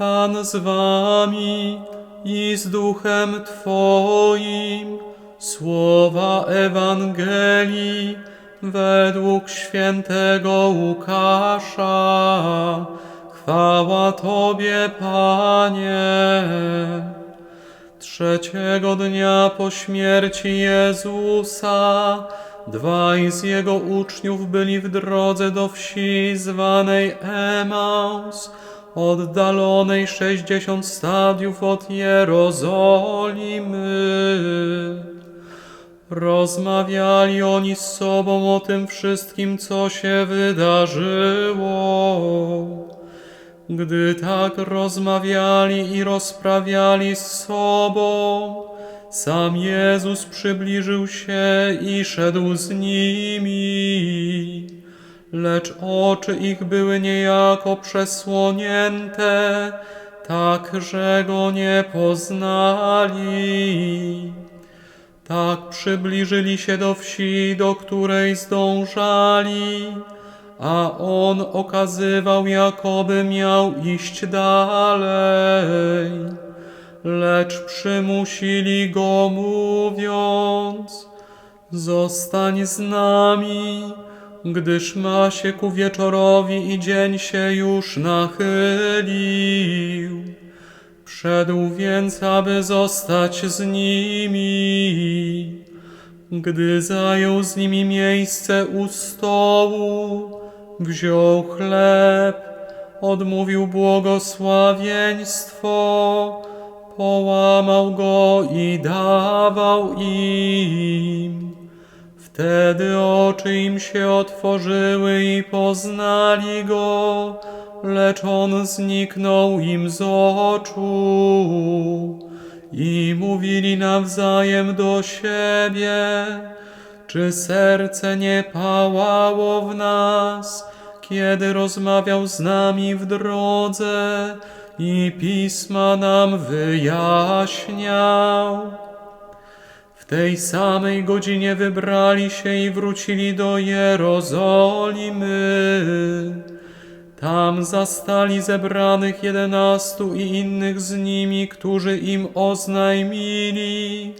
Pan z wami i z duchem Twoim. Słowa Ewangelii według świętego Łukasza. Chwała Tobie, Panie. Trzeciego dnia po śmierci Jezusa dwaj z jego uczniów byli w drodze do wsi zwanej Emaus, oddalonej sześćdziesiąt stadiów od Jerozolimy. Rozmawiali oni z sobą o tym wszystkim, co się wydarzyło. Gdy tak rozmawiali i rozprawiali z sobą, sam Jezus przybliżył się i szedł z nimi. Lecz oczy ich były niejako przesłonięte, tak że go nie poznali. Tak przybliżyli się do wsi, do której zdążali, a on okazywał, jakoby miał iść dalej. Lecz przymusili go, mówiąc: Zostań z nami, gdyż ma się ku wieczorowi i dzień się już nachylił. Wszedł więc, aby zostać z nimi. Gdy zajął z nimi miejsce u stołu, wziął chleb, odmówił błogosławieństwo, połamał go i dawał im. Wtedy oczy im się otworzyły i poznali go, lecz on zniknął im z oczu. I mówili nawzajem do siebie, czy serce nie pałało w nas, kiedy rozmawiał z nami w drodze i pisma nam wyjaśniał. Tej samej godzinie wybrali się i wrócili do Jerozolimy. Tam zastali zebranych jedenastu i innych z nimi, którzy im oznajmili.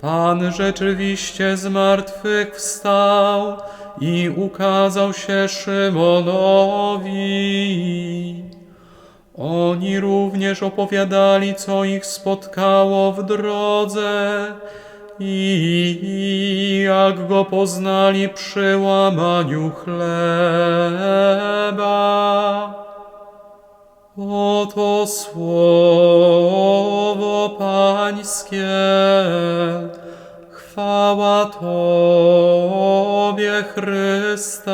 Pan rzeczywiście z martwych wstał i ukazał się Szymonowi. Oni również opowiadali, co ich spotkało w drodze i jak go poznali przy łamaniu chleba. Oto słowo Pańskie. Chwała Tobie, Chryste.